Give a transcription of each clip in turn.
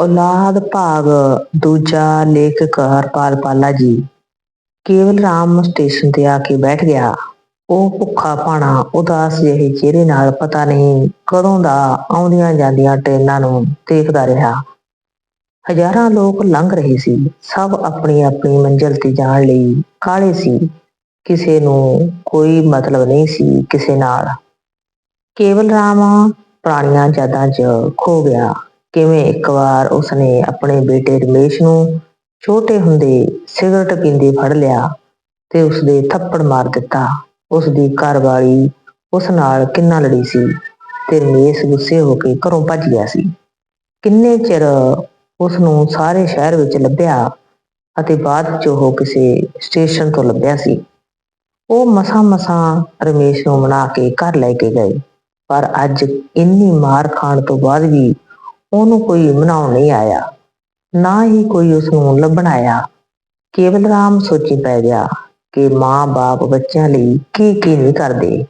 ਔਲਾਦ ਭਾਗ ਦੂਜਾ ਲੇਖਕ ਹਰਪਾਲ ਪਾਲਾ ਜੀ। ਕੇਵਲ ਰਾਮ ਸਟੇਸ਼ਨ ਤੇ ਆ ਕੇ ਬੈਠ ਗਿਆ। ਉਹ ਭੁੱਖਾ ਭਾਣਾ, ਉਦਾਸ ਜਿਹੇ ਚਿਹਰੇ ਨਾਲ ਪਤਾ ਨਹੀਂ ਕਦੋਂ ਦਾ ਆਉਂਦੀਆਂ ਜਾਂਦੀਆਂ ਟ੍ਰੇਨਾਂ ਨੂੰ ਦੇਖਦਾ ਰਿਹਾ। ਹਜ਼ਾਰਾਂ ਲੋਕ ਲੰਘ ਰਹੇ ਸੀ। ਸਭ ਆਪਣੀ ਆਪਣੀ ਮੰਜ਼ਿਲ ਤੇ ਜਾਣ ਲਈ ਕਾਹਲੇ ਸੀ। ਕਿਸੇ ਨੂੰ ਕੋਈ ਮਤਲਬ ਨਹੀਂ ਸੀ ਕਿਸੇ ਨਾਲ। ਕੇਵਲ ਰਾਮ ਪੁਰਾਣੀਆਂ ਯਾਦਾਂ 'ਚ ਖੋ ਗਿਆ। ਕਿਵੇਂ ਇੱਕ ਵਾਰ ਉਸਨੇ ਆਪਣੇ ਬੇਟੇ ਰਮੇਸ਼ ਨੂੰ ਛੋਟੇ ਹੁੰਦੇ ਸਿਗਰਟ ਪੀਂਦੇ ਫੜ ਲਿਆ ਤੇ ਉਸਦੇ ਥੱਪੜ ਮਾਰ ਦਿੱਤਾ। ਉਸਦੀ ਘਰਵਾਲੀ ਉਸ ਨਾਲ ਕਿੰਨਾ ਲੜੀ ਸੀ ਤੇ ਰਮੇਸ਼ ਗੁੱਸੇ ਹੋ ਕੇ ਘਰੋਂ ਭੱਜ ਗਿਆ ਸੀ। ਕਿੰਨੇ ਚਿਰ ਉਸ ਨੂੰ ਸਾਰੇ ਸ਼ਹਿਰ ਵਿੱਚ ਲੱਭਿਆ ਅਤੇ ਬਾਅਦ 'ਚ ਉਹ ਕਿਸੇ ਸਟੇਸ਼ਨ ਤੋਂ ਲੱਭਿਆ ਸੀ। ਉਹ ਮਸਾਂ-ਮਸਾਂ ਰਮੇਸ਼ ਨੂੰ ਮਨਾ ਕੇ ਘਰ ਲੈ ਕੇ ਗਏ। ਪਰ ਅੱਜ ਇੰਨੀ ਮਾਰ ਖਾਣ ਤੋਂ ਬਾਅਦ ਵੀ ਉਹਨੂੰ ਕੋਈ ਮਨਾਉਣ ਨਹੀਂ ਆਇਆ, ਨਾ ਹੀ ਕੋਈ ਉਸ ਨੂੰ ਲੱਭਣ ਆਇਆ। ਕੇਵਲ ਰਾਮ ਸੋਚੀ ਪੈ ਗਿਆ ਕਿ ਮਾਂ-ਬਾਪ ਬੱਚਿਆਂ ਲਈ ਕੀ ਕੀ ਨਹੀਂ ਕਰਦੇ,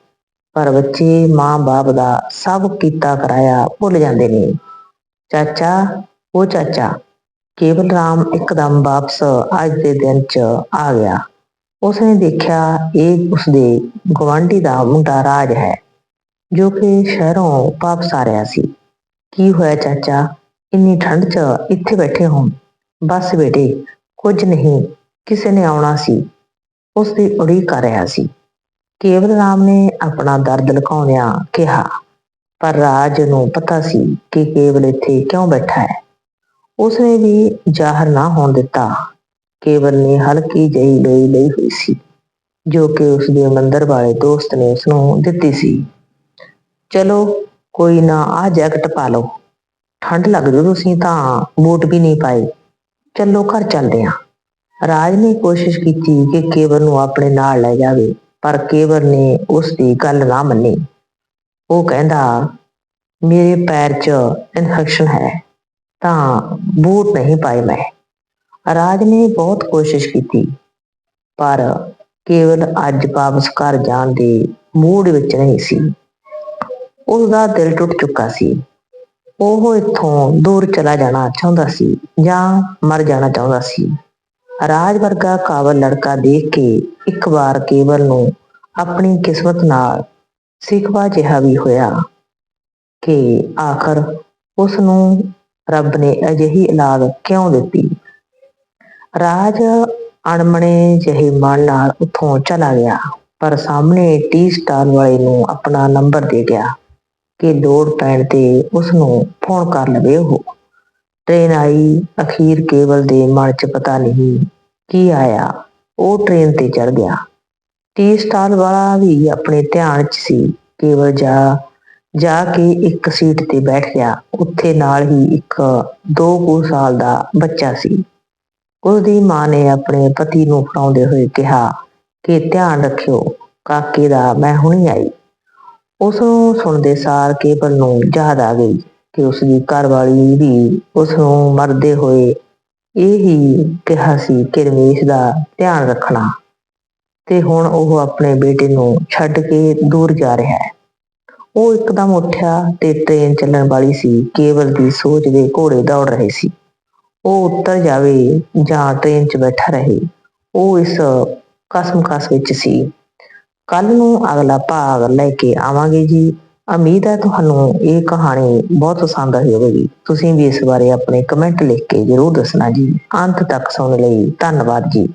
ਪਰ ਬੱਚੇ ਮਾਂ-ਬਾਪ ਦਾ ਸਭ ਕੀਤਾ ਕਰਾਇਆ ਭੁੱਲ ਜਾਂਦੇ ਨੇ। ਚਾਚਾ, ਉਹ ਚਾਚਾ, ਕੇਵਲ ਰਾਮ ਇੱਕਦਮ ਵਾਪਸ ਅੱਜ ਦੇ ਦਿਨ 'ਚ ਆ ਗਿਆ। ਉਸਨੇ ਦੇਖਿਆ ਇਹ ਉਸਦੇ ਗਵਾਂਢੀ ਦਾ ਮੁੰਡਾ ਰਾਜ ਹੈ, ਜੋ ਕਿ ਸ਼ਹਿਰੋਂ ਵਾਪਸ ਆ ਰਿਹਾ ਸੀ। ਕੀ ਹੋਇਆ ਚਾਚਾ? ਇੰਨੀ ਠੰਡ 'ਚ ਇੱਥੇ ਬੈਠੇ ਹੋ ਬਸ ਬੇਟੇ, ਕੁਝ ਨਹੀਂ, ਕਿਸੇ ਨੇ ਆਉਣਾ ਸੀ। ਉਸ ਦੀ ਉਡੀਕ ਕਰ ਰਿਹਾ ਸੀ। ਕੇਵਲ ਰਾਮ ਨੇ ਆਪਣਾ ਦਰਦ ਲੁਕਾਉਂਦਿਆਂ ਕਿਹਾ, ਪਰ ਰਾਜ ਨੂੰ ਪਤਾ ਸੀ ਕਿ ਕੇਵਲ ਇੱਥੇ ਕਿਉਂ ਬੈਠਾ ਹੈ। ਉਸਨੇ ਵੀ ਜ਼ਾਹਰ ਨਾ ਹੋਣ ਦਿੱਤਾ। ਕੇਵਲ ਨੇ ਹਲਕੀ ਜਿਹੀ ਲੋਈ ਲਈ ਹੋਈ ਸੀ, ਜੋ ਕਿ ਉਸਦੇ ਮੰਦਰ ਵਾਲੇ ਦੋਸਤ ਨੇ ਉਸਨੂੰ ਦਿੱਤੀ ਸੀ। ਚਲੋ ਕੋਈ ਨਾ ਆ ਜੈਕਟ ਪਾ ਲਓ। ਠੰਡ ਲੱਗ ਜੂ ਤੁਸੀਂ ਤਾਂ, ਬੂਟ ਵੀ ਨਹੀਂ ਪਾਏ। ਚੱਲੋ ਘਰ ਚੱਲਦੇ ਆਂ। ਰਾਜ ਨੇ ਕੋਸ਼ਿਸ਼ ਕੀਤੀ ਕਿ ਕੇਵਰ ਨੂੰ ਆਪਣੇ ਨਾਲ ਲੈ ਜਾਵੇ, ਪਰ ਕੇਵਰ ਨੇ ਉਸ ਦੀ ਗੱਲ ਨਾ ਮੰਨੀ। ਉਹ ਕਹਿੰਦਾ, ਮੇਰੇ ਪੈਰ 'ਚ ਇਨਫੈਕਸ਼ਨ ਹੈ, ਤਾਂ ਬੂਟ ਨਹੀਂ ਪਾਏ ਮੈਂ। ਰਾਜ ਨੇ ਬਹੁਤ ਕੋਸ਼ਿਸ਼ ਕੀਤੀ, ਪਰ ਕੇਵਲ ਅੱਜ ਵਾਪਸ ਘਰ ਜਾਣ ਦੇ ਮੂਡ ਵਿੱਚ ਨਹੀਂ ਸੀ। ਉਸ ਦਾ ਦਿਲ ਟੁੱਟ ਚੁੱਕਾ ਸੀ। ਉਹ ਇੱਥੋਂ ਦੂਰ ਚਲਾ ਜਾਣਾ ਚਾਹੁੰਦਾ ਸੀ ਜਾਂ ਮਰ ਜਾਣਾ ਚਾਹੁੰਦਾ ਸੀ। ਰਾਜ ਵਰਗਾ ਕਾਬਲ ਲੜਕਾ ਦੇਖ ਕੇ ਇੱਕ ਵਾਰ ਕੇਵਲ ਨੂੰ ਆਪਣੀ ਕਿਸਮਤ ਨਾਲ ਸਿਕਵਾ ਜਿਹਾ ਵੀ ਹੋਇਆ ਕਿ ਆਖਰ ਉਸ ਨੂੰ ਰੱਬ ਨੇ ਅਜਿਹੀ ਔਲਾਦ ਕਿਉਂ ਦਿੱਤੀ? ਰਾਜ ਅਣਮਣੇ ਜਿਹੇ ਮਨ ਨਾਲ ਉੱਥੋਂ ਚਲਾ ਗਿਆ, ਪਰ ਸਾਹਮਣੇ ਟੀ ਸਟਾਰ ਵਾਲੇ ਨੂੰ ਆਪਣਾ ਨੰਬਰ ਦੇ ਗਿਆ। ਕਿ ਲੋੜ ਪੈਣ ਤੇ ਉਸ ਨੂੰ ਫੋਨ ਕਰ ਲਵੇ ਉਹ। ਟ੍ਰੇਨ ਆਈ, ਅਖੀਰ ਕੇਵਲ ਦੇ ਮਨ 'ਚ ਪਤਾ ਨਹੀਂ ਕੀ ਆਇਆ, ਉਹ ਟ੍ਰੇਨ ਤੇ ਚੜ ਗਿਆ। ਟੀ ਸਟਾਲ ਵਾਲਾ ਵੀ ਆਪਣੇ ਧਿਆਨ 'ਚ ਸੀ, ਕੇਵਲ ਜਾ ਜਾ ਕੇ ਇੱਕ ਸੀਟ ਤੇ ਬੈਠ ਗਿਆ। ਉੱਥੇ ਨਾਲ ਹੀ ਇੱਕ 2 ਕੁ ਸਾਲ ਦਾ ਬੱਚਾ ਸੀ। ਉਸਦੀ ਮਾਂ ਨੇ ਆਪਣੇ ਪਤੀ ਨੂੰ ਫੜਾਉਂਦੇ ਹੋਏ ਕਿਹਾ ਕਿ ਧਿਆਨ ਰੱਖਿਓ, ਕਾਕੇ ਦਾ ਮੈਂ ਹੁਣੀ ਆਈ। ਉਸ ਨੂੰ ਸੁਣਦੇ ਸਾਰ ਕੇਵਲ ਨੂੰ ਯਾਦ ਆ ਗਈ ਕਿ ਉਸ ਦੀ ਘਰਵਾਲੀ ਵੀ ਉਸ ਨੂੰ ਮਰਦੇ ਹੋਏ ਇਹ ਹੀ ਕਿਹਾ ਸੀ ਕਿ ਰਮੇਸ਼ ਦਾ ਧਿਆਨ ਰੱਖਣਾ ਤੇ ਹੁਣ ਉਹ ਆਪਣੇ ਬੇਟੇ ਨੂੰ ਛੱਡ ਕੇ ਦੂਰ ਜਾ ਰਿਹਾ ਹੈ। ਉਹ ਇੱਕਦਮ ਉੱਠਿਆ ਤੇ ਟ੍ਰੇਨ ਚੱਲਣ ਵਾਲੀ ਸੀ। ਕੇਵਲ ਦੀ ਸੋਚ ਦੇ ਘੋੜੇ ਦੌੜ ਰਹੇ ਸੀ। ਉਹ ਉੱਤਰ ਜਾਵੇ ਜਾਂ ਟ੍ਰੇਨ 'ਚ ਬੈਠਾ ਰਹੇ, ਉਹ ਇਸ ਕਸਮ-ਕਸ ਵਿੱਚ ਸੀ। ਕੱਲ ਨੂੰ ਅਗਲਾ ਭਾਗ ਲੈ ਕੇ ਆਵਾਂਗੇ ਜੀ। ਉਮੀਦ ਹੈ ਤੁਹਾਨੂੰ ਇਹ ਕਹਾਣੀ ਬਹੁਤ ਪਸੰਦ ਆਈ ਹੋਵੇਗੀ। ਤੁਸੀਂ ਵੀ ਇਸ ਬਾਰੇ ਆਪਣੇ ਕਮੈਂਟ ਲਿਖ ਕੇ ਜ਼ਰੂਰ ਦੱਸਣਾ ਜੀ। ਅੰਤ ਤੱਕ ਸੁਣਨ ਲਈ। ਧੰਨਵਾਦ ਜੀ।